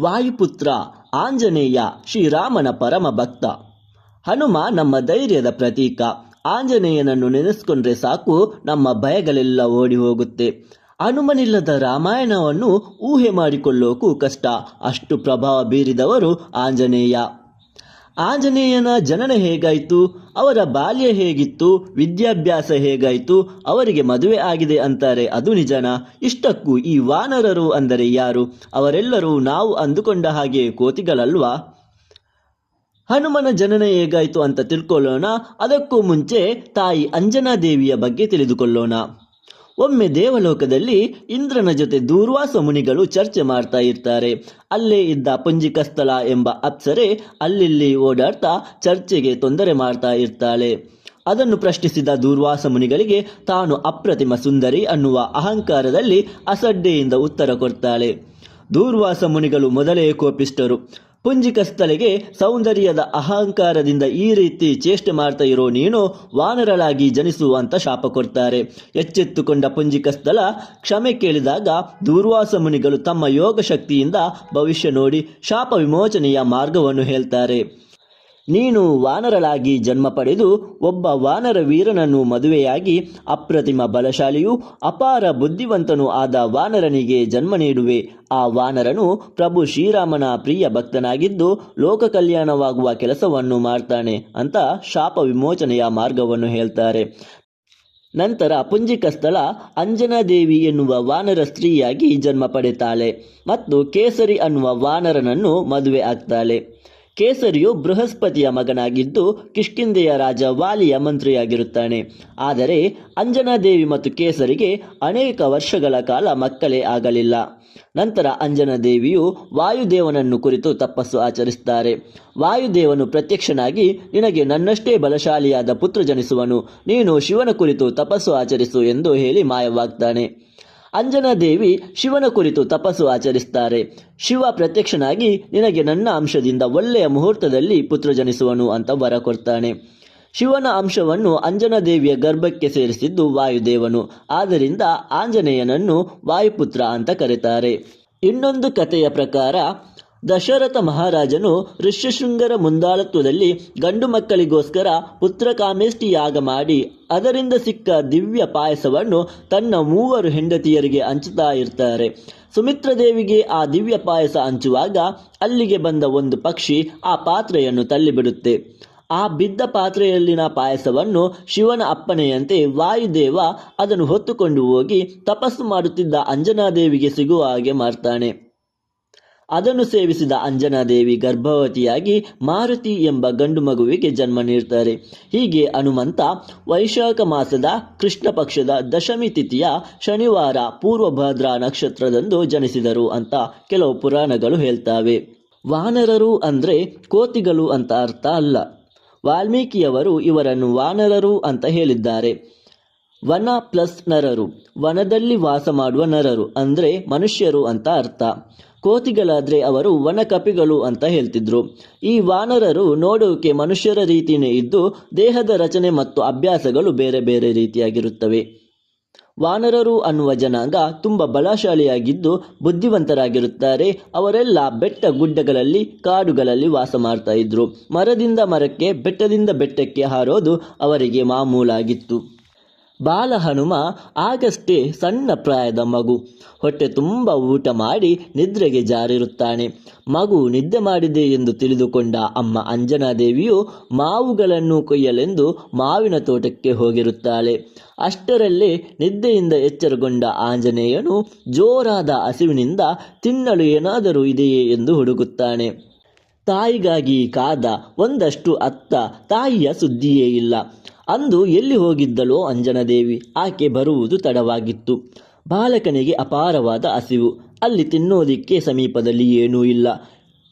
ವಾಯುಪುತ್ರ ಆಂಜನೇಯ ಶ್ರೀರಾಮನ ಪರಮ ಭಕ್ತ. ಹನುಮ ನಮ್ಮ ಧೈರ್ಯದ ಪ್ರತೀಕ. ಆಂಜನೇಯನನ್ನು ನೆನೆಸ್ಕೊಂಡ್ರೆ ಸಾಕು, ನಮ್ಮ ಭಯಗಳೆಲ್ಲ ಓಡಿ ಹೋಗುತ್ತೆ ಹನುಮನಿಲ್ಲದ ರಾಮಾಯಣವನ್ನು ಊಹೆ ಮಾಡಿಕೊಳ್ಳೋಕು ಕಷ್ಟ. ಅಷ್ಟು ಪ್ರಭಾವ ಬೀರಿದವರು ಆಂಜನೇಯ. ಆಂಜನೇಯನ ಜನನ ಹೇಗಾಯಿತು? ಅವರ ಬಾಲ್ಯ ಹೇಗಿತ್ತು? ವಿದ್ಯಾಭ್ಯಾಸ ಹೇಗಾಯಿತು? ಅವರಿಗೆ ಮದುವೆ ಆಗಿದೆ ಅಂತಾರೆ. ಅದು ನಿಜನಾ? ಇಷ್ಟಕ್ಕೂ ಈ ವಾನರರು ಅಂದರೆ ಯಾರು? ಅವರೆಲ್ಲರೂ ನಾವು ಅಂದುಕೊಂಡ ಹಾಗೆ ಕೋತಿಗಳಲ್ವಾ? ಹನುಮನ ಜನನ ಹೇಗಾಯಿತು ಅಂತ ತಿಳ್ಕೊಳ್ಳೋಣ. ಅದಕ್ಕೂ ಮುಂಚೆ ತಾಯಿ ಅಂಜನಾ ದೇವಿಯ ಬಗ್ಗೆ ತಿಳಿದುಕೊಳ್ಳೋಣ. ಒಮ್ಮೆ ದೇವಲೋಕದಲ್ಲಿ ಇಂದ್ರನ ಜೊತೆ ದೂರ್ವಾಸ ಮುನಿಗಳು ಚರ್ಚೆ ಮಾಡ್ತಾ ಇರ್ತಾರೆ. ಅಲ್ಲೇ ಇದ್ದ ಪುಂಜಿಕಸ್ಥಳ ಎಂಬ ಅಪ್ಸರೆ ಅಲ್ಲಿಲ್ಲಿ ಓಡಾಡ್ತಾ ಚರ್ಚೆಗೆ ತೊಂದರೆ ಮಾಡ್ತಾ ಇರ್ತಾಳೆ. ಅದನ್ನು ಪ್ರಶ್ನಿಸಿದ ದೂರ್ವಾಸ ಮುನಿಗಳಿಗೆ ತಾನು ಅಪ್ರತಿಮ ಸುಂದರಿ ಅನ್ನುವ ಅಹಂಕಾರದಲ್ಲಿ ಅಸಡ್ಡೆಯಿಂದ ಉತ್ತರ ಕೊಡ್ತಾಳೆ. ದೂರ್ವಾಸ ಮುನಿಗಳು ಮೊದಲೇ ಕೋಪಿಷ್ಟರು ಪುಂಜಿಕಸ್ಥಳಿಗೆ ಸೌಂದರ್ಯದ ಅಹಂಕಾರದಿಂದ ಈ ರೀತಿ ಚೇಷ್ಟೆ ಮಾಡ್ತಾ ಇರೋ ನೀನು ವಾನರಳಾಗಿ ಜನಿಸು ಅಂತ ಶಾಪ ಕೊಡ್ತಾರೆ. ಎಚ್ಚೆತ್ತುಕೊಂಡ ಪುಂಜಿಕಸ್ಥಳ ಕ್ಷಮೆ ಕೇಳಿದಾಗ ದೂರ್ವಾಸ ಮುನಿಗಳು ತಮ್ಮ ಯೋಗ ಶಕ್ತಿಯಿಂದ ಭವಿಷ್ಯ ನೋಡಿ ಶಾಪ ವಿಮೋಚನೆಯ ಮಾರ್ಗವನ್ನು ಹೇಳ್ತಾರೆ. ನೀನು ವಾನರಳಾಗಿ ಜನ್ಮ ಪಡೆದು ಒಬ್ಬ ವಾನರ ವೀರನನ್ನು ಮದುವೆಯಾಗಿ ಅಪ್ರತಿಮ ಬಲಶಾಲಿಯೂ ಅಪಾರ ಬುದ್ಧಿವಂತನೂ ಆದ ವಾನರನಿಗೆ ಜನ್ಮ ನೀಡುವೆ. ಆ ವಾನರನು ಪ್ರಭು ಶ್ರೀರಾಮನ ಪ್ರಿಯ ಭಕ್ತನಾಗಿದ್ದು ಲೋಕ ಕಲ್ಯಾಣವಾಗುವ ಕೆಲಸವನ್ನು ಮಾಡ್ತಾನೆ ಅಂತ ಶಾಪ ವಿಮೋಚನೆಯ ಮಾರ್ಗವನ್ನು ಹೇಳ್ತಾರೆ. ನಂತರ ಪುಂಜಿಕ ಸ್ಥಳ ಅಂಜನಾದೇವಿ ಎನ್ನುವ ವಾನರ ಸ್ತ್ರೀಯಾಗಿ ಜನ್ಮ ಪಡೆತಾಳೆ ಮತ್ತು ಕೇಸರಿ ಅನ್ನುವ ವಾನರನನ್ನು ಮದುವೆ ಆಗ್ತಾಳೆ. ಕೇಸರಿಯು ಬೃಹಸ್ಪತಿಯ ಮಗನಾಗಿದ್ದು ಕಿಷ್ಕಿಂದೆಯ ರಾಜ ವಾಲಿಯ ಮಂತ್ರಿಯಾಗಿರುತ್ತಾನೆ. ಆದರೆ ಅಂಜನಾದೇವಿ ಮತ್ತು ಕೇಸರಿಗೆ ಅನೇಕ ವರ್ಷಗಳ ಕಾಲ ಮಕ್ಕಳೇ ಆಗಲಿಲ್ಲ. ನಂತರ ಅಂಜನಾದೇವಿಯು ವಾಯುದೇವನನ್ನು ಕುರಿತು ತಪಸ್ಸು ಆಚರಿಸುತ್ತಾರೆ. ವಾಯುದೇವನು ಪ್ರತ್ಯಕ್ಷನಾಗಿ, ನಿನಗೆ ನನ್ನಷ್ಟೇ ಬಲಶಾಲಿಯಾದ ಪುತ್ರ ಜನಿಸುವನು. ನೀನು ಶಿವನ ಕುರಿತು ತಪಸ್ಸು ಆಚರಿಸು ಎಂದು ಹೇಳಿ ಮಾಯವಾಗ್ತಾನೆ. ಅಂಜನಾದೇವಿ ಶಿವನ ಕುರಿತು ತಪಸ್ಸು ಆಚರಿಸುತ್ತಾರೆ. ಶಿವ ಪ್ರತ್ಯಕ್ಷನಾಗಿ, ನಿನಗೆ ನನ್ನ ಅಂಶದಿಂದ ಒಳ್ಳೆಯ ಮುಹೂರ್ತದಲ್ಲಿ ಪುತ್ರ ಜನಿಸುವನು ಅಂತ ವರ ಕೊಡ್ತಾನೆ. ಶಿವನ ಅಂಶವನ್ನು ಅಂಜನಾದೇವಿಯ ಗರ್ಭಕ್ಕೆ ಸೇರಿಸಿದ್ದು ವಾಯುದೇವನು. ಆದ್ದರಿಂದ ಆಂಜನೇಯನನ್ನು ವಾಯುಪುತ್ರ ಅಂತ ಕರೀತಾರೆ. ಇನ್ನೊಂದು ಕಥೆಯ ಪ್ರಕಾರ ದಶರಥ ಮಹಾರಾಜನು ಋಷ್ಯಶೃಂಗರ ಮುಂದಾಳತ್ವದಲ್ಲಿ ಗಂಡು ಮಕ್ಕಳಿಗೋಸ್ಕರ ಪುತ್ರಕಾಮೇಷ್ಟಿ ಯಾಗ ಮಾಡಿ, ಅದರಿಂದ ಸಿಕ್ಕ ದಿವ್ಯ ಪಾಯಸವನ್ನು ತನ್ನ ಮೂವರು ಹೆಂಡತಿಯರಿಗೆ ಹಂಚುತ್ತಾ ಇರ್ತಾರೆ. ಸುಮಿತ್ರದೇವಿಗೆ ಆ ದಿವ್ಯ ಪಾಯಸ ಹಂಚುವಾಗ ಅಲ್ಲಿಗೆ ಬಂದ ಒಂದು ಪಕ್ಷಿ ಆ ಪಾತ್ರೆಯನ್ನು ತಳ್ಳಿಬಿಡುತ್ತೆ. ಆ ಬಿದ್ದ ಪಾತ್ರೆಯಲ್ಲಿನ ಪಾಯಸವನ್ನು ಶಿವನ ಅಪ್ಪಣೆಯಂತೆ ವಾಯುದೇವ ಅದನ್ನು ಹೊತ್ತುಕೊಂಡು ಹೋಗಿ ತಪಸ್ಸು ಮಾಡುತ್ತಿದ್ದ ಅಂಜನಾದೇವಿಗೆ ಸಿಗುವ ಹಾಗೆ ಮಾಡ್ತಾನೆ. ಅದನ್ನು ಸೇವಿಸಿದ ಅಂಜನಾದೇವಿ ಗರ್ಭವತಿಯಾಗಿ ಮಾರುತಿ ಎಂಬ ಗಂಡು ಮಗುವಿಗೆ ಜನ್ಮ ನೀಡ್ತಾರೆ. ಹೀಗೆ ಹನುಮಂತ ವೈಶಾಖ ಮಾಸದ ಕೃಷ್ಣ ಪಕ್ಷದ ದಶಮಿ ತಿಥಿಯ ಶನಿವಾರ ಪೂರ್ವಭದ್ರಾ ನಕ್ಷತ್ರದಂದು ಜನಿಸಿದರು ಅಂತ ಕೆಲವು ಪುರಾಣಗಳು ಹೇಳ್ತಾವೆ. ವಾನರರು ಅಂದರೆ ಕೋತಿಗಳು ಅಂತ ಅರ್ಥ ಅಲ್ಲ. ವಾಲ್ಮೀಕಿಯವರು ಇವರನ್ನು ವಾನರರು ಅಂತ ಹೇಳಿದ್ದಾರೆ. ವನ ಪ್ಲಸ್ ನರರು, ವನದಲ್ಲಿ ವಾಸ ಮಾಡುವ ನರರು ಅಂದರೆ ಮನುಷ್ಯರು ಅಂತ ಅರ್ಥ. ಕೋತಿಗಳಾದ್ರೆ ಅವರು ವನಕಪಿಗಳು ಅಂತ ಹೇಳ್ತಿದ್ರು. ಈ ವಾನರರು ನೋಡೋಕೆ ಮನುಷ್ಯರ ರೀತಿಯೇ ಇದ್ದು ದೇಹದ ರಚನೆ ಮತ್ತು ಅಭ್ಯಾಸಗಳು ಬೇರೆ ಬೇರೆ ರೀತಿಯಾಗಿರುತ್ತವೆ. ವಾನರರು ಅನ್ನುವ ಜನಾಂಗ ತುಂಬ ಬಲಶಾಲಿಯಾಗಿದ್ದು ಬುದ್ಧಿವಂತರಾಗಿರುತ್ತಾರೆ. ಅವರೆಲ್ಲ ಬೆಟ್ಟ ಗುಡ್ಡಗಳಲ್ಲಿ, ಕಾಡುಗಳಲ್ಲಿ ವಾಸ ಮಾಡ್ತಾ ಇದ್ರು. ಮರದಿಂದ ಮರಕ್ಕೆ, ಬೆಟ್ಟದಿಂದ ಬೆಟ್ಟಕ್ಕೆ ಹಾರೋದು ಅವರಿಗೆ ಮಾಮೂಲಾಗಿತ್ತು. ಬಾಲ ಹನುಮ ಆಗಷ್ಟೇ ಸಣ್ಣ ಪ್ರಾಯದ ಮಗು. ಹೊಟ್ಟೆ ತುಂಬ ಊಟ ಮಾಡಿ ನಿದ್ರೆಗೆ ಜಾರಿರುತ್ತಾನೆ. ಮಗು ನಿದ್ದೆ ಮಾಡಿದೆ ಎಂದು ತಿಳಿದುಕೊಂಡ ಅಮ್ಮ ಅಂಜನಾದೇವಿಯು ಮಾವುಗಳನ್ನು ಕೊಯ್ಯಲೆಂದು ಮಾವಿನ ತೋಟಕ್ಕೆ ಹೋಗಿರುತ್ತಾಳೆ. ಅಷ್ಟರಲ್ಲೇ ನಿದ್ದೆಯಿಂದ ಎಚ್ಚರಗೊಂಡ ಆಂಜನೇಯನು ಜೋರಾದ ಹಸಿವಿನಿಂದ ತಿನ್ನಲು ಏನಾದರೂ ಇದೆಯೇ ಎಂದು ಹುಡುಕುತ್ತಾನೆ. ತಾಯಿಗಾಗಿ ಕಾದ ಒಂದಷ್ಟು ಅತ್ತ ತಾಯಿಯ ಸುದ್ದಿಯೇ ಇಲ್ಲ. ಅಂದು ಎಲ್ಲಿ ಹೋಗಿದ್ದಳೋ ಅಂಜನದೇವಿ, ಆಕೆ ಬರುವುದು ತಡವಾಗಿತ್ತು. ಬಾಲಕನಿಗೆ ಅಪಾರವಾದ ಹಸಿವು. ಅಲ್ಲಿ ತಿನ್ನೋದಿಕ್ಕೆ ಸಮೀಪದಲ್ಲಿ ಏನೂ ಇಲ್ಲ.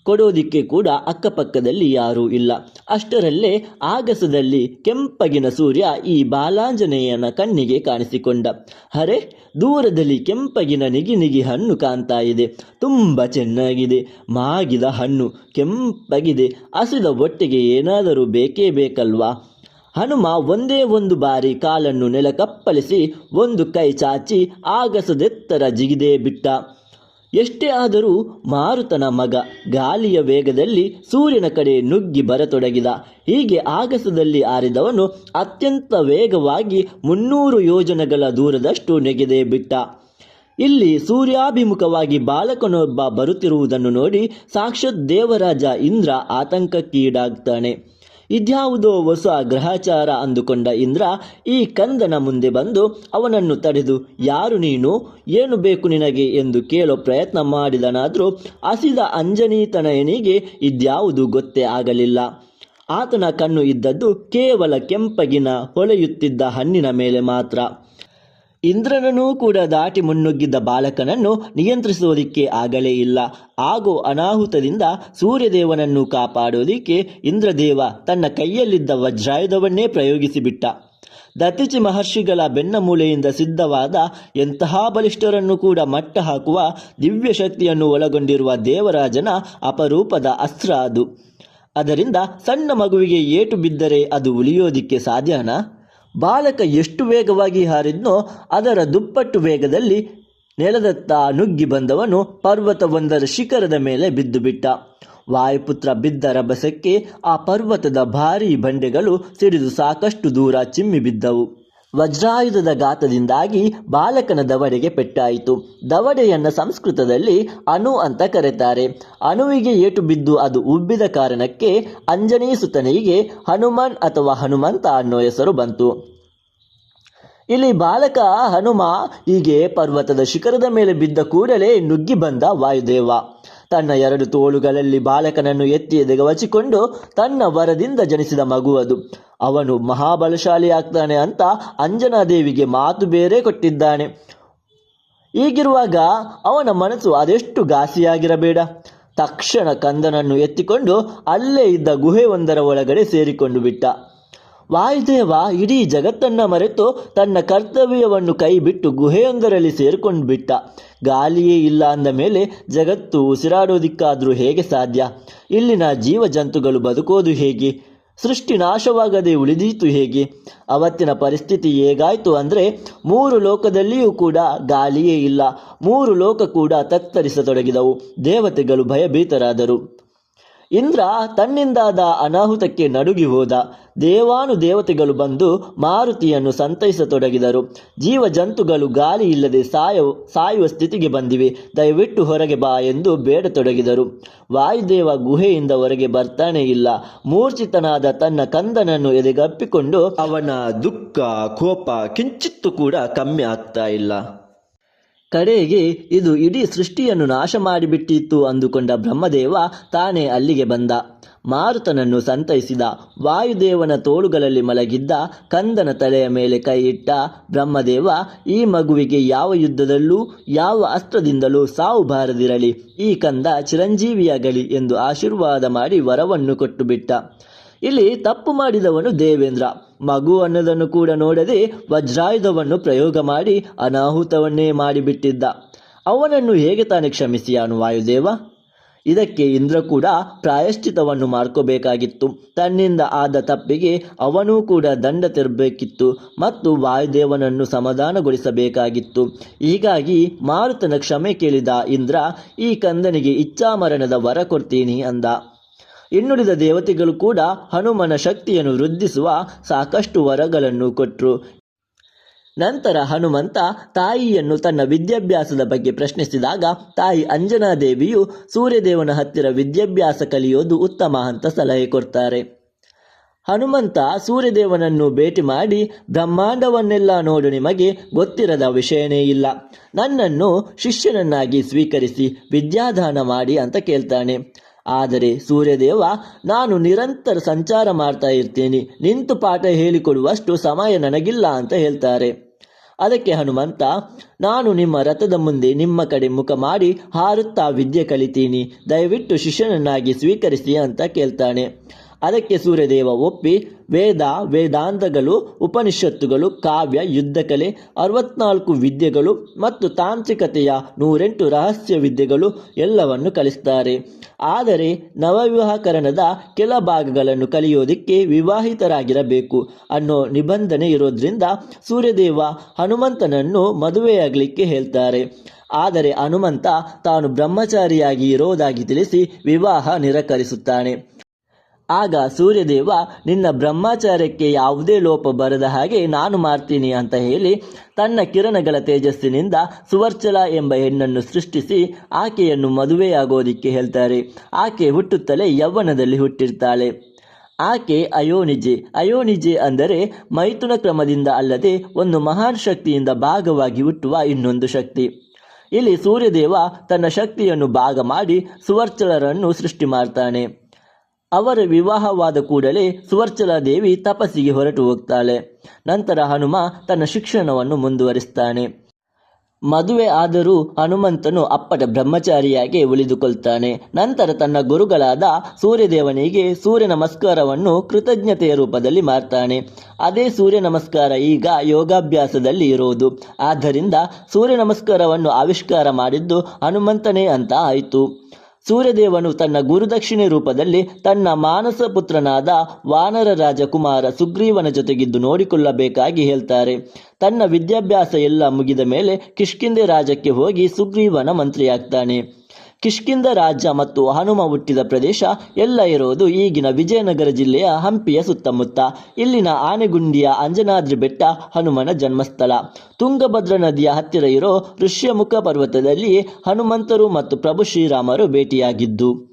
ಕೊಡೋದಿಕ್ಕೆ ಕೂಡ ಅಕ್ಕಪಕ್ಕದಲ್ಲಿ ಯಾರೂ ಇಲ್ಲ. ಅಷ್ಟರಲ್ಲೇ ಆಗಸದಲ್ಲಿ ಕೆಂಪಗಿನ ಸೂರ್ಯ ಈ ಬಾಲಾಂಜನೇಯನ ಕಣ್ಣಿಗೆ ಕಾಣಿಸಿಕೊಂಡ. ಹರೆ ದೂರದಲ್ಲಿ ಕೆಂಪಗಿನ ನಿಗಿ ನಿಗಿ ಹಣ್ಣು ಕಾಣ್ತಾ ಇದೆ. ತುಂಬ ಚೆನ್ನಾಗಿದೆ. ಮಾಗಿದ ಹಣ್ಣು, ಕೆಂಪಗಿದೆ. ಹಸಿದ ಒಟ್ಟಿಗೆ ಏನಾದರೂ ಬೇಕೇ ಬೇಕಲ್ವಾ? ಹನುಮ ಒಂದೇ ಒಂದು ಬಾರಿ ಕಾಲನ್ನು ನೆಲಕಪ್ಪಳಿಸಿ ಒಂದು ಕೈ ಚಾಚಿ ಆಗಸದೆತ್ತರ ಜಿಗಿದೇ ಬಿಟ್ಟ. ಎಷ್ಟೇ ಆದರೂ ಮಾರುತನ ಮಗ ಗಾಳಿಯ ವೇಗದಲ್ಲಿ ಸೂರ್ಯನ ಕಡೆ ನುಗ್ಗಿ ಬರತೊಡಗಿದ. ಹೀಗೆ ಆಗಸದಲ್ಲಿ ಆರಿದವನು ಅತ್ಯಂತ ವೇಗವಾಗಿ ಮುನ್ನೂರು ಯೋಜನಗಳ ದೂರದಷ್ಟು ನೆಗೆದೇ ಬಿಟ್ಟ. ಇಲ್ಲಿ ಸೂರ್ಯಾಭಿಮುಖವಾಗಿ ಬಾಲಕನೊಬ್ಬ ಬರುತ್ತಿರುವುದನ್ನು ನೋಡಿ ಸಾಕ್ಷಾತ್ ದೇವರಾಜ ಇಂದ್ರ ಆತಂಕಕ್ಕೀಡಾಗ್ತಾನೆ. ಇದ್ಯಾವುದೋ ಹೊಸ ಗ್ರಹಚಾರ ಅಂದುಕೊಂಡ ಇಂದ್ರ ಈ ಕಂದನ ಮುಂದೆ ಬಂದು ಅವನನ್ನು ತಡೆದು, ಯಾರು ನೀನು? ಏನು ಬೇಕು ನಿನಗೆ? ಎಂದು ಕೇಳೋ ಪ್ರಯತ್ನ ಮಾಡಿದನಾದರೂ ಹಸಿದ ಅಂಜನೀತನಯನಿಗೆ ಇದ್ಯಾವುದು ಗೊತ್ತೇ ಆಗಲಿಲ್ಲ. ಆತನ ಕಣ್ಣು ಇದ್ದದ್ದು ಕೇವಲ ಕೆಂಪಗಿನ ಹೊಳೆಯುತ್ತಿದ್ದ ಹಣ್ಣಿನ ಮೇಲೆ ಮಾತ್ರ. ಇಂದ್ರನನ್ನೂ ಕೂಡ ದಾಟಿ ಮುನ್ನುಗ್ಗಿದ್ದ ಬಾಲಕನನ್ನು ನಿಯಂತ್ರಿಸುವುದಕ್ಕೆ ಆಗಲೇ ಇಲ್ಲ. ಆಗೋ ಅನಾಹುತದಿಂದ ಸೂರ್ಯದೇವನನ್ನು ಕಾಪಾಡೋದಿಕ್ಕೆ ಇಂದ್ರದೇವ ತನ್ನ ಕೈಯಲ್ಲಿದ್ದ ವಜ್ರಾಯುಧವನ್ನೇ ಪ್ರಯೋಗಿಸಿಬಿಟ್ಟ. ದತ್ತಿಚಿ ಮಹರ್ಷಿಗಳ ಬೆನ್ನ ಮೂಲೆಯಿಂದ ಸಿದ್ಧವಾದ ಎಂತಹ ಬಲಿಷ್ಠರನ್ನು ಕೂಡ ಮಟ್ಟ ಹಾಕುವ ದಿವ್ಯ ಶಕ್ತಿಯನ್ನು ಒಳಗೊಂಡಿರುವ ದೇವರಾಜನ ಅಪರೂಪದ ಅಸ್ತ್ರ ಅದು. ಅದರಿಂದ ಸಣ್ಣ ಮಗುವಿಗೆ ಏಟು ಬಿದ್ದರೆ ಅದು ಉಳಿಯೋದಿಕ್ಕೆ ಸಾಧ್ಯನಾ ಬಾಲಕ ಎಷ್ಟು ವೇಗವಾಗಿ ಹಾರಿದ್ನೋ ಅದರ ದುಪ್ಪಟ್ಟು ವೇಗದಲ್ಲಿ ನೆಲದತ್ತ ನುಗ್ಗಿ ಬಂದವನು ಪರ್ವತವೊಂದರ ಶಿಖರದ ಮೇಲೆ ಬಿದ್ದುಬಿಟ್ಟ ವಾಯುಪುತ್ರ ಬಿದ್ದ ರಭಸಕ್ಕೆ ಆ ಪರ್ವತದ ಭಾರೀ ಬಂಡೆಗಳು ಸಿಡಿದು ಸಾಕಷ್ಟು ದೂರ ಚಿಮ್ಮಿ ಬಿದ್ದವು. ವಜ್ರಾಯುಧದ ಘಾತದಿಂದಾಗಿ ಬಾಲಕನ ದವಡೆಗೆ ಪೆಟ್ಟಾಯಿತು. ದವಡೆಯನ್ನು ಸಂಸ್ಕೃತದಲ್ಲಿ ಅಣು ಅಂತ ಕರೆತಾರೆ. ಅಣುವಿಗೆ ಏಟು ಬಿದ್ದು ಅದು ಉಬ್ಬಿದ ಕಾರಣಕ್ಕೆ ಅಂಜನೇಯ ಸುತನಿಗೆ ಹನುಮಾನ್ ಅಥವಾ ಹನುಮಂತ ಅನ್ನೋ ಹೆಸರು ಬಂತು. ಇಲ್ಲಿ ಬಾಲಕ ಹನುಮ ಹೀಗೆ ಪರ್ವತದ ಶಿಖರದ ಮೇಲೆ ಬಿದ್ದ ಕೂಡಲೇ ನುಗ್ಗಿ ಬಂದ ವಾಯುದೇವ. ತನ್ನ ಎರಡು ತೋಳುಗಳಲ್ಲಿ ಬಾಲಕನನ್ನು ಎತ್ತಿ ಎದೆಗವಚಿಕೊಂಡು ತನ್ನ ವರದಿಂದ ಜನಿಸಿದ ಮಗು ಅದು. ಅವನು ಮಹಾಬಲಶಾಲಿ ಆಗ್ತಾನೆ ಅಂತ ಅಂಜನಾದೇವಿಗೆ ಮಾತು ಬೇರೆ ಕೊಟ್ಟಿದ್ದಾನೆ. ಹೀಗಿರುವಾಗ ಅವನ ಮನಸ್ಸು ಅದೆಷ್ಟು ಘಾಸಿಯಾಗಿರಬೇಡ. ತಕ್ಷಣ ಕಂದನನ್ನು ಎತ್ತಿಕೊಂಡು ಅಲ್ಲೇ ಇದ್ದ ಗುಹೆಯೊಂದರ ಒಳಗಡೆ ಸೇರಿಕೊಂಡು ಬಿಟ್ಟ. ವಾಯುದೇವ ಇಡೀ ಜಗತ್ತನ್ನ ಮರೆತು ತನ್ನ ಕರ್ತವ್ಯವನ್ನು ಕೈಬಿಟ್ಟು ಗುಹೆಯೊಂದರಲ್ಲಿ ಸೇರಿಕೊಂಡು ಬಿಟ್ಟ ಗಾಳಿಯೇ ಇಲ್ಲ ಅಂದ ಮೇಲೆ ಜಗತ್ತು ಉಸಿರಾಡೋದಿಕ್ಕಾದರೂ ಹೇಗೆ ಸಾಧ್ಯ? ಇಲ್ಲಿನ ಜೀವ ಜಂತುಗಳು ಬದುಕೋದು ಹೇಗೆ? ಸೃಷ್ಟಿ ನಾಶವಾಗದೆ ಉಳಿದೀತು ಹೇಗೆ? ಅವತ್ತಿನ ಪರಿಸ್ಥಿತಿ ಹೇಗಾಯಿತು ಅಂದರೆ ಮೂರು ಲೋಕದಲ್ಲಿಯೂ ಕೂಡ ಗಾಳಿಯೇ ಇಲ್ಲ. ಮೂರು ಲೋಕ ಕೂಡ ತತ್ತರಿಸತೊಡಗಿದವು. ದೇವತೆಗಳು ಭಯಭೀತರಾದರು. ಇಂದ್ರ ತನ್ನಿಂದಾದ ಅನಾಹುತಕ್ಕೆ ನಡುಗಿ ಹೋದ ದೇವಾನು ದೇವತೆಗಳು ಬಂದು ಮಾರುತಿಯನ್ನು ಸಂತೈಸತೊಡಗಿದರು. ಜೀವ ಜಂತುಗಳು ಗಾಳಿ ಇಲ್ಲದೆ ಸಾಯ, ಸಾಯುವ ಸ್ಥಿತಿಗೆ ಬಂದಿವೆ. ದಯವಿಟ್ಟು ಹೊರಗೆ ಬಾ ಎಂದು ಬೇಡತೊಡಗಿದರು. ವಾಯುದೇವ ಗುಹೆಯಿಂದ ಹೊರಗೆ ಬರ್ತಾನೆ ಇಲ್ಲ. ಮೂರ್ಛಿತನಾದ ತನ್ನ ಕಂದನನ್ನು ಎದೆಗಪ್ಪಿಕೊಂಡು ಅವನ ದುಃಖ, ಕೋಪ, ಕಿಂಚಿತ್ತು ಕೂಡ ಕಮ್ಮಿ ಆಗ್ತಾ ಇಲ್ಲ. ಕಡೆಗೆ ಇದು ಇಡೀ ಸೃಷ್ಟಿಯನ್ನು ನಾಶ ಮಾಡಿಬಿಟ್ಟಿತ್ತು ಅಂದುಕೊಂಡ ಬ್ರಹ್ಮದೇವ ತಾನೇ ಅಲ್ಲಿಗೆ ಬಂದ. ಮಾರುತನನ್ನು ಸಂತೈಸಿದ. ವಾಯುದೇವನ ತೋಳುಗಳಲ್ಲಿ ಮಲಗಿದ್ದ. ಕಂದನ ತಲೆಯ ಮೇಲೆ ಕೈಯಿಟ್ಟ ಬ್ರಹ್ಮದೇವ, ಈ ಮಗುವಿಗೆ ಯಾವ ಯುದ್ಧದಲ್ಲೂ, ಯಾವ ಅಸ್ತ್ರದಿಂದಲೂ ಸಾವು ಬಾರದಿರಲಿ. ಈ ಕಂದ ಚಿರಂಜೀವಿಯಾಗಲಿ ಎಂದು ಆಶೀರ್ವಾದ ಮಾಡಿ ವರವನ್ನು ಕೊಟ್ಟು ಬಿಟ್ಟ. ಇಲ್ಲಿ ತಪ್ಪು ಮಾಡಿದವನು ದೇವೇಂದ್ರ. ಮಗು ಅನ್ನೋದನ್ನು ಕೂಡ ನೋಡದೆ ವಜ್ರಾಯುಧವನ್ನು ಪ್ರಯೋಗ ಮಾಡಿ ಅನಾಹುತವನ್ನೇ ಮಾಡಿಬಿಟ್ಟಿದ್ದ. ಅವನನ್ನು ಹೇಗೆ ತಾನೇ ಕ್ಷಮಿಸಿಯಾನು ವಾಯುದೇವ? ಇದಕ್ಕೆ ಇಂದ್ರ ಕೂಡ ಪ್ರಾಯಶ್ಚಿತವನ್ನು ಮಾಡ್ಕೋಬೇಕಾಗಿತ್ತು. ತನ್ನಿಂದ ಆದ ತಪ್ಪಿಗೆ ಅವನೂ ಕೂಡ ದಂಡ ತೆರಬೇಕಿತ್ತು ಮತ್ತು ವಾಯುದೇವನನ್ನು ಸಮಾಧಾನಗೊಳಿಸಬೇಕಾಗಿತ್ತು. ಹೀಗಾಗಿ ಮಾರುತನ ಕ್ಷಮೆ ಕೇಳಿದ ಇಂದ್ರ, ಈ ಕಂದನಿಗೆ ಇಚ್ಛಾಮರಣದ ವರ ಕೊಡ್ತೀನಿ ಅಂದ. ಇನ್ನುಳಿದ ದೇವತೆಗಳು ಕೂಡ ಹನುಮನ ಶಕ್ತಿಯನ್ನು ವೃದ್ಧಿಸುವ ಸಾಕಷ್ಟು ವರಗಳನ್ನು ಕೊಟ್ಟರು ನಂತರ ಹನುಮಂತ ತಾಯಿಯನ್ನು ತನ್ನ ವಿದ್ಯಾಭ್ಯಾಸದ ಬಗ್ಗೆ ಪ್ರಶ್ನಿಸಿದಾಗ ತಾಯಿ ಅಂಜನಾದೇವಿಯು ಸೂರ್ಯದೇವನ ಹತ್ತಿರ ವಿದ್ಯಾಭ್ಯಾಸ ಕಲಿಯೋದು ಉತ್ತಮ ಅಂತ ಸಲಹೆ ಕೊಡ್ತಾರೆ. ಹನುಮಂತ ಸೂರ್ಯದೇವನನ್ನು ಭೇಟಿ ಮಾಡಿ ಬ್ರಹ್ಮಾಂಡವನ್ನೆಲ್ಲ ನೋಡು ನಿಮಗೆ ಗೊತ್ತಿರದ ವಿಷಯನೇ ಇಲ್ಲ. ನನ್ನನ್ನು ಶಿಷ್ಯನನ್ನಾಗಿ ಸ್ವೀಕರಿಸಿ ವಿದ್ಯಾದಾನ ಮಾಡಿ ಅಂತ ಕೇಳ್ತಾನೆ. ಆದರೆ ಸೂರ್ಯದೇವ, ನಾನು ನಿರಂತರ ಸಂಚಾರ ಮಾಡ್ತಾ ಇರ್ತೀನಿ. ನಿಂತು ಪಾಠ ಹೇಳಿಕೊಡುವಷ್ಟು ಸಮಯ ನನಗಿಲ್ಲ ಅಂತ ಹೇಳ್ತಾರೆ. ಅದಕ್ಕೆ ಹನುಮಂತ, ನಾನು ನಿಮ್ಮ ರಥದ ಮುಂದೆ ನಿಮ್ಮ ಕಡೆ ಮುಖ ಮಾಡಿ ಹಾರುತ್ತಾ ವಿದ್ಯೆ ಕಲಿತೀನಿ. ದಯವಿಟ್ಟು ಶಿಷ್ಯನನ್ನಾಗಿ ಸ್ವೀಕರಿಸಿ ಅಂತ ಕೇಳ್ತಾನೆ. ಅದಕ್ಕೆ ಸೂರ್ಯದೇವ ಒಪ್ಪಿ ವೇದ, ವೇದಾಂತಗಳು, ಉಪನಿಷತ್ತುಗಳು, ಕಾವ್ಯ, ಯುದ್ಧಕಲೆ, ಅರವತ್ನಾಲ್ಕು ವಿದ್ಯೆಗಳು ಮತ್ತು ತಾಂತ್ರಿಕತೆಯ ನೂರೆಂಟು ರಹಸ್ಯ ವಿದ್ಯೆಗಳು ಎಲ್ಲವನ್ನು ಕಲಿಸ್ತಾರೆ. ಆದರೆ ನವವಿವಾಹಕರಣದ ಕೆಲ ಭಾಗಗಳನ್ನು ಕಲಿಯೋದಕ್ಕೆ ವಿವಾಹಿತರಾಗಿರಬೇಕು ಅನ್ನೋ ನಿಬಂಧನೆ ಇರೋದ್ರಿಂದ ಸೂರ್ಯದೇವ ಹನುಮಂತನನ್ನು ಮದುವೆಯಾಗಲಿಕ್ಕೆ ಹೇಳ್ತಾರೆ. ಆದರೆ ಹನುಮಂತ ತಾನು ಬ್ರಹ್ಮಚಾರಿಯಾಗಿ ಇರೋದಾಗಿ ತಿಳಿಸಿ ವಿವಾಹ ನಿರಾಕರಿಸುತ್ತಾನೆ. ಆಗ ಸೂರ್ಯದೇವ, ನಿನ್ನ ಬ್ರಹ್ಮಾಚಾರ್ಯಕ್ಕೆ ಯಾವುದೇ ಲೋಪ ಬರದ ಹಾಗೆ ನಾನು ಮಾಡ್ತೀನಿ ಅಂತ ಹೇಳಿ ತನ್ನ ಕಿರಣಗಳ ತೇಜಸ್ಸಿನಿಂದ ಸುವರ್ಚಲ ಎಂಬ ಹೆಣ್ಣನ್ನು ಸೃಷ್ಟಿಸಿ ಆಕೆಯನ್ನು ಮದುವೆಯಾಗೋದಿಕ್ಕೆ ಹೇಳ್ತಾರೆ. ಆಕೆ ಹುಟ್ಟುತ್ತಲೇ ಯೌವನದಲ್ಲಿ ಹುಟ್ಟಿರ್ತಾಳೆ. ಆಕೆ ಅಯೋನಿಜೆ. ಅಯೋನಿಜೆ ಅಂದರೆ ಮೈಥುನ ಕ್ರಮದಿಂದ ಅಲ್ಲದೆ ಒಂದು ಮಹಾನ್ ಶಕ್ತಿಯಿಂದ ಭಾಗವಾಗಿ ಹುಟ್ಟುವ ಇನ್ನೊಂದು ಶಕ್ತಿ. ಇಲ್ಲಿ ಸೂರ್ಯದೇವ ತನ್ನ ಶಕ್ತಿಯನ್ನು ಭಾಗ ಮಾಡಿ ಸುವರ್ಚಲರನ್ನು ಸೃಷ್ಟಿ ಮಾಡ್ತಾನೆ. ಅವರ ವಿವಾಹವಾದ ಕೂಡಲೇ ಸುವರ್ಚಲ ದೇವಿ ತಪಸ್ಸಿಗೆ ಹೊರಟು ಹೋಗ್ತಾಳೆ. ನಂತರ ಹನುಮ ತನ್ನ ಶಿಕ್ಷಣವನ್ನು ಮುಂದುವರಿಸ್ತಾನೆ. ಮದುವೆ ಆದರೂ ಹನುಮಂತನು ಅಪ್ಪಟ ಬ್ರಹ್ಮಚಾರಿಯಾಗಿ ಉಳಿದುಕೊಳ್ತಾನೆ. ನಂತರ ತನ್ನ ಗುರುಗಳಾದ ಸೂರ್ಯದೇವನಿಗೆ ಸೂರ್ಯ ನಮಸ್ಕಾರವನ್ನು ಕೃತಜ್ಞತೆಯ ರೂಪದಲ್ಲಿ ಮಾಡ್ತಾನೆ ಅದೇ ಸೂರ್ಯ ನಮಸ್ಕಾರ ಈಗ ಯೋಗಾಭ್ಯಾಸದಲ್ಲಿ ಇರುವುದು ಆದ್ದರಿಂದ ಸೂರ್ಯ ನಮಸ್ಕಾರವನ್ನು ಆವಿಷ್ಕಾರ ಮಾಡಿದ್ದು ಹನುಮಂತನೇ ಅಂತ ಆಯಿತು. ಸೂರ್ಯದೇವನು ತನ್ನ ಗುರುದಕ್ಷಿಣೆ ರೂಪದಲ್ಲಿ ತನ್ನ ಮಾನಸ ಪುತ್ರನಾದ ವಾನರ ರಾಜಕುಮಾರ ಸುಗ್ರೀವನ ಜೊತೆಗಿದ್ದು ನೋಡಿಕೊಳ್ಳಬೇಕಾಗಿ ಹೇಳ್ತಾರೆ. ತನ್ನ ವಿದ್ಯಾಭ್ಯಾಸ ಎಲ್ಲ ಮುಗಿದ ಮೇಲೆ ಕಿಷ್ಕಿಂದೆ ರಾಜಕ್ಕೆ ಹೋಗಿ ಸುಗ್ರೀವನ ಮಂತ್ರಿಯಾಗ್ತಾನೆ. ಕಿಷ್ಕಿಂದ ರಾಜ್ಯ ಮತ್ತು ಹನುಮ ಹುಟ್ಟಿದ ಪ್ರದೇಶ ಎಲ್ಲ ಇರೋದು ಈಗಿನ ವಿಜಯನಗರ ಜಿಲ್ಲೆಯ ಹಂಪಿಯ ಸುತ್ತಮುತ್ತ. ಇಲ್ಲಿನ ಆನೆಗುಂಡಿಯ ಅಂಜನಾದ್ರಿ ಬೆಟ್ಟ ಹನುಮನ ಜನ್ಮಸ್ಥಳ. ತುಂಗಭದ್ರಾ ನದಿಯ ಹತ್ತಿರ ಇರೋ ಋಷ್ಯಮುಖ ಪರ್ವತದಲ್ಲಿ ಹನುಮಂತರು ಮತ್ತು ಪ್ರಭು ಶ್ರೀರಾಮರು ಭೇಟಿಯಾಗಿದ್ದು.